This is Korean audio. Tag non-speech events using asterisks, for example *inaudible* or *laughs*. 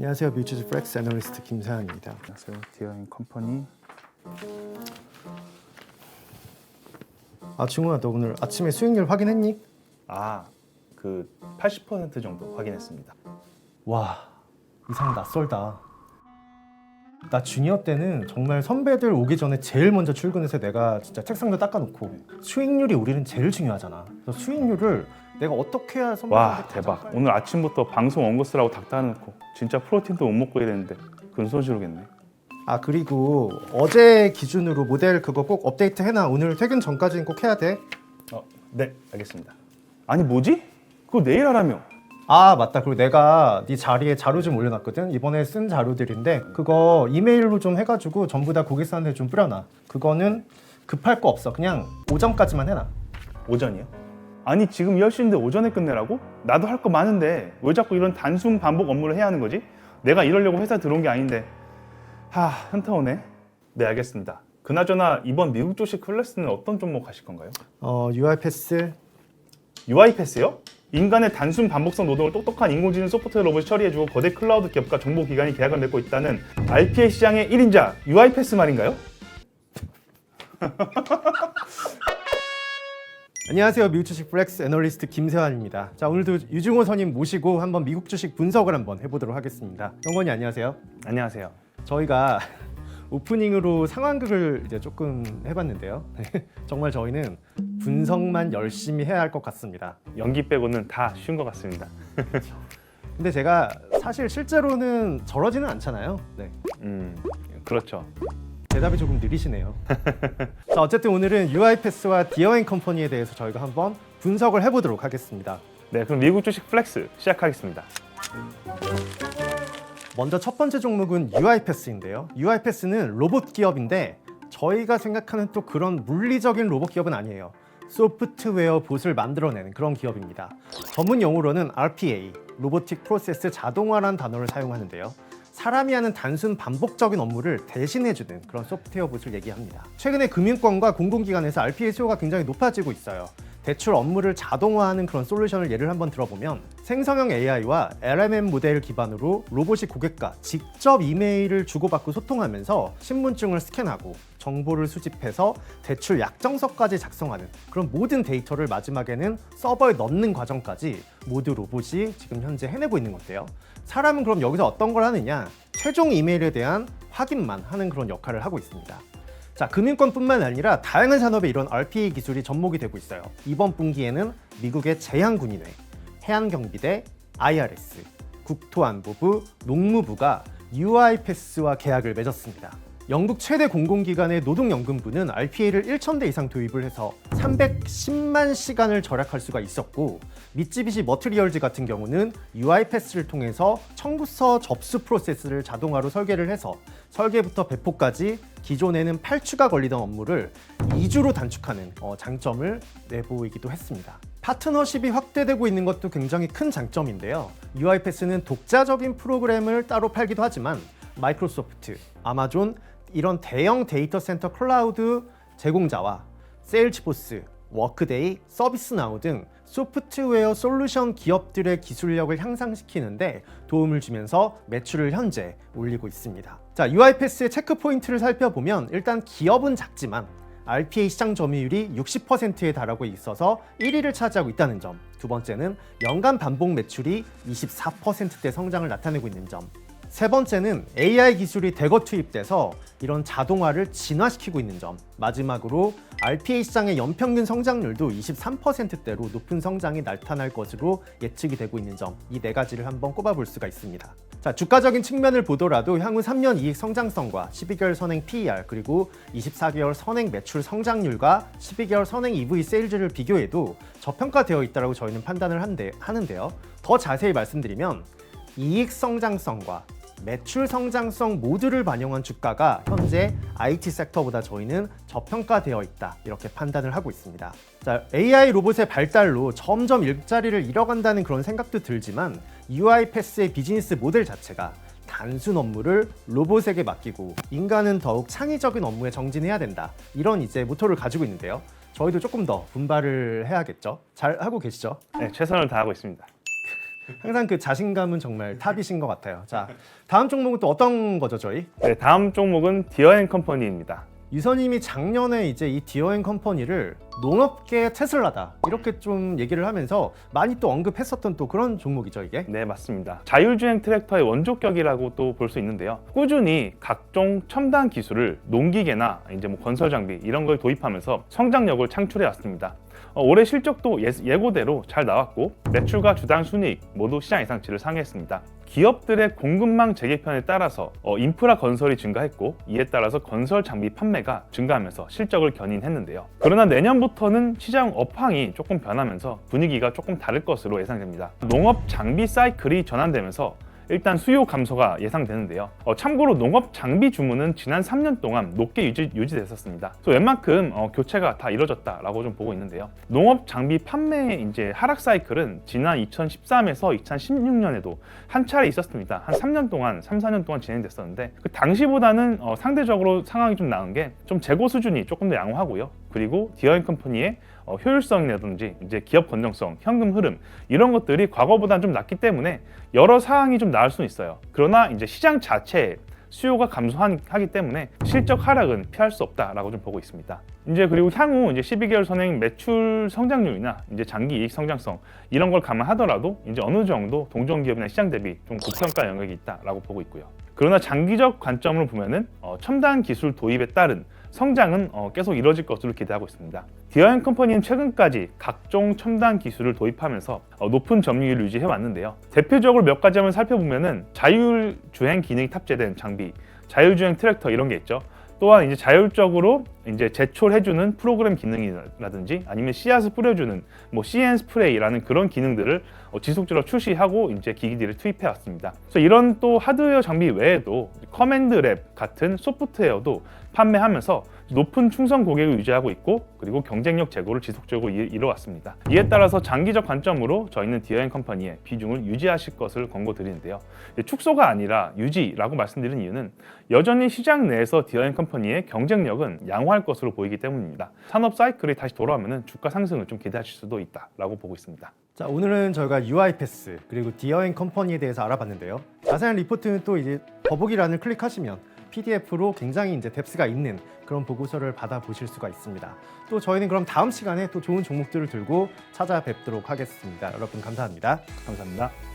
안녕하세요. 뮤지즈 플렉스 애널리스트 김사현입니다. 안녕하세요. 디어인 컴퍼니. 아 중훈아 너 오늘 아침에 수익률 확인했니? 아, 그 80% 정도 확인했습니다. 와 이상 낯설다. 나 주니어 때는 정말 선배들 오기 전에 제일 먼저 출근해서 내가 진짜 책상도 닦아놓고 수익률이 우리는 제일 중요하잖아. 그래서 수익률을 내가 어떻게 해야 선배들한테 와, 가장 대박. 빨리- 오늘 아침부터 방송 원고 쓰라고 닥달해놓고 진짜 프로틴도 못 먹고 이랬는데 근손실오겠네. 아 그리고 어제 기준으로 모델 그거 꼭 업데이트 해놔. 오늘 퇴근 전까지는 꼭 해야 돼. 어, 네, 알겠습니다. 아니 뭐지? 그거 내일 하라며. 아 맞다 그리고 내가 네 자리에 자료 좀 올려놨거든 이번에 쓴 자료들인데 그거 이메일로 좀 해가지고 전부 다 고객사한테 좀 뿌려놔 그거는 급할 거 없어 그냥 오전까지만 해놔 오전이요? 아니 지금 10시인데 오전에 끝내라고? 나도 할 거 많은데 왜 자꾸 이런 단순 반복 업무를 해야 하는 거지? 내가 이러려고 회사 들어온 게 아닌데 하 현타 오네 네 알겠습니다 그나저나 이번 미국 주식 클래스는 어떤 종목 하실 건가요? 어 UI 패스 UiPath요? 인간의 단순 반복성 노동을 똑똑한 인공지능 소프트웨어 로봇이 처리해주고 거대 클라우드 기업과 정보 기관이 계약을 맺고 있다는 RPA 시장의 1인자 UiPath 말인가요? *laughs* 안녕하세요. 미국 주식 플렉스 애널리스트 김세환입니다. 자 오늘도 유중호 선임 모시고 한번 미국 주식 분석을 한번 해보도록 하겠습니다. 영건이 안녕하세요. 안녕하세요. 저희가 *laughs* 오프닝으로 상황극을 이제 조금 해봤는데요. *laughs* 정말 저희는 분석만 열심히 해야 할 것 같습니다. 연기 빼고는 다 쉬운 것 같습니다. 근데 제가 사실 실제로는 저러지는 않잖아요. 네. 음 그렇죠 대답이 조금 느리시네요. *laughs* 자, 어쨌든 오늘은 UiPath와 디어앤 컴퍼니에 대해서 저희가 한번 분석을 해보도록 하겠습니다. 네 그럼 미국 주식 플렉스 시작하겠습니다 먼저 첫 번째 종목은 UiPath인데요. UiPath는 로봇 기업인데 저희가 생각하는 또 그런 물리적인 로봇 기업은 아니에요. 소프트웨어 봇을 만들어내는 그런 기업입니다. 전문 용어로는 RPA, 로보틱 프로세스 자동화라는 단어를 사용하는데요. 사람이 하는 단순 반복적인 업무를 대신해주는 그런 소프트웨어 봇을 얘기합니다. 최근에 금융권과 공공기관에서 RPA 수요가 굉장히 높아지고 있어요. 대출 업무를 자동화하는 그런 솔루션을 예를 한번 들어보면 생성형 AI와 LMM 모델 기반으로 로봇이 고객과 직접 이메일을 주고받고 소통하면서 신분증을 스캔하고 정보를 수집해서 대출 약정서까지 작성하는 그런 모든 데이터를 마지막에는 서버에 넣는 과정까지 모두 로봇이 지금 현재 해내고 있는 건데요. 사람은 그럼 여기서 어떤 걸 하느냐? 최종 이메일에 대한 확인만 하는 그런 역할을 하고 있습니다. 자, 금융권뿐만 아니라 다양한 산업에 이런 RPA 기술이 접목이 되고 있어요. 이번 분기에는 미국의 제향군인회, 해양경비대, IRS, 국토안보부, 농무부가 UiPath와 계약을 맺었습니다. 영국 최대 공공기관의 노동연금부는 RPA를 1,000대 이상 도입을 해서 310만 시간을 절약할 수가 있었고 미쯔비시 머트리얼즈 같은 경우는 UiPath를 통해서 청구서 접수 프로세스를 자동화로 설계를 해서 설계부터 배포까지 기존에는 8주가 걸리던 업무를 2주로 단축하는 어, 장점을 내보이기도 했습니다. 파트너십이 확대되고 있는 것도 굉장히 큰 장점인데요. UiPath는 독자적인 프로그램을 따로 팔기도 하지만 마이크로소프트, 아마존 이런 대형 데이터 센터 클라우드 제공자와 세일즈포스, 워크데이, 서비스나우 등 소프트웨어 솔루션 기업들의 기술력을 향상시키는데 도움을 주면서 매출을 현재 올리고 있습니다. 자, UiPath의 체크 포인트를 살펴보면 일단 기업은 작지만 RPA 시장 점유율이 60%에 달하고 있어서 1위를 차지하고 있다는 점. 두 번째는 연간 반복 매출이 24%대 성장을 나타내고 있는 점. 세 번째는 AI 기술이 대거 투입돼서 이런 자동화를 진화시키고 있는 점. 마지막으로 RPA 시장의 연평균 성장률도 23%대로 높은 성장이 나타날 것으로 예측이 되고 있는 점. 이 네 가지를 한번 꼽아볼 수가 있습니다. 자, 주가적인 측면을 보더라도 향후 3년 이익 성장성과 12개월 선행 PER 그리고 24개월 선행 매출 성장률과 12개월 선행 EV 세일즈를 비교해도 저평가되어 있다고 저희는 판단을 한데, 하는데요. 더 자세히 말씀드리면 이익 성장성과 매출 성장성 모두를 반영한 주가가 현재 IT 섹터보다 저희는 저평가되어 있다 이렇게 판단을 하고 있습니다. 자, AI 로봇의 발달로 점점 일자리를 잃어간다는 그런 생각도 들지만 UiPath의 비즈니스 모델 자체가 단순 업무를 로봇에게 맡기고 인간은 더욱 창의적인 업무에 정진해야 된다. 이런 이제 모토를 가지고 있는데요. 저희도 조금 더 분발을 해야겠죠. 잘 하고 계시죠? 네 최선을 다하고 있습니다 항상 그 자신감은 정말 탑이신 것 같아요. 자, 다음 종목은 또 어떤 거죠, 저희? 네, 다음 종목은 디어앤컴퍼니입니다. 유선님이 작년에 이제 이 디어앤 컴퍼니를 농업계 테슬라다 이렇게 좀 얘기를 하면서 많이 또 언급했었던 또 그런 종목이죠 이게. 네, 맞습니다. 자율주행 트랙터의 원조격이라고 또 볼 수 있는데요. 꾸준히 각종 첨단 기술을 농기계나 이제 뭐 건설 장비 이런 걸 도입하면서 성장력을 창출해 왔습니다. 어, 올해 실적도 예, 예고대로 잘 나왔고 매출과 주당 순이익 모두 시장 예상치를 상회했습니다. 기업들의 공급망 재개편에 따라서 어, 인프라 건설이 증가했고 이에 따라서 건설 장비 판매가 증가하면서 실적을 견인했는데요. 그러나 내년부터는 시장 업황이 조금 변하면서 분위기가 조금 다를 것으로 예상됩니다. 농업 장비 사이클이 전환되면서 일단 수요 감소가 예상되는데요. 어, 참고로 농업 장비 주문은 지난 3년 동안 높게 유지, 유지됐었습니다. 그래서 웬만큼 어, 교체가 다 이뤄졌다라고 좀 보고 있는데요. 농업 장비 판매 이제 하락 사이클은 지난 2013에서 2016년에도 한 차례 있었습니다. 한 3년 동안, 3, 4년 동안 진행됐었는데 그 당시보다는 어, 상대적으로 상황이 좀 나은 게 좀 재고 수준이 조금 더 양호하고요. 그리고 디어인 컴퍼니의 어, 효율성이라든지 이제 기업 건정성, 현금 흐름 이런 것들이 과거보다는 좀 낮기 때문에 여러 사항이 좀 나을 수는 있어요. 그러나 이제 시장 자체에 수요가 감소하기 때문에 실적 하락은 피할 수 없다라고 좀 보고 있습니다. 이제 그리고 향후 이제 12개월 선행 매출 성장률이나 이제 장기 이익 성장성 이런 걸 감안하더라도 이제 어느 정도 동종 기업이나 시장 대비 좀 고평가 영역이 있다라고 보고 있고요. 그러나 장기적 관점으로 보면은 어, 첨단 기술 도입에 따른 성장은 어, 계속 이뤄질 것으로 기대하고 있습니다. 디어앤 컴퍼니는 최근까지 각종 첨단 기술을 도입하면서 어, 높은 점유율을 유지해 왔는데요. 대표적으로 몇 가지 한번 살펴보면은 자율 주행 기능이 탑재된 장비, 자율주행 트랙터 이런 게 있죠. 또한 이제 자율적으로 이제 제철해주는 프로그램 기능이라든지 아니면 씨앗을 뿌려주는 뭐 CN 스프레이라는 그런 기능들을 어, 지속적으로 출시하고 이제 기기들을 투입해 왔습니다. 그래서 이런 또 하드웨어 장비 외에도 커맨드 랩 같은 소프트웨어도 판매하면서 높은 충성 고객을 유지하고 있고 그리고 경쟁력 제고를 지속적으로 이- 이뤄왔습니다. 이에 따라서 장기적 관점으로 저희는 디어앤 컴퍼니의 비중을 유지하실 것을 권고드리는데요. 축소가 아니라 유지라고 말씀드리는 이유는 여전히 시장 내에서 디어앤 컴퍼니의 경쟁력은 양호할 것으로 보이기 때문입니다. 산업 사이클이 다시 돌아오면 주가 상승을 좀 기대하실 수도 있다라고 보고 있습니다. 자 오늘은 저희가 UiPath 그리고 디어앤 컴퍼니에 대해서 알아봤는데요. 자세한 리포트는 또 이제 더보기란을 클릭하시면 PDF로 굉장히 이제 뎁스가 있는 그런 보고서를 받아보실 수가 있습니다. 또 저희는 그럼 다음 시간에 또 좋은 종목들을 들고 찾아뵙도록 하겠습니다. 여러분 감사합니다. 감사합니다.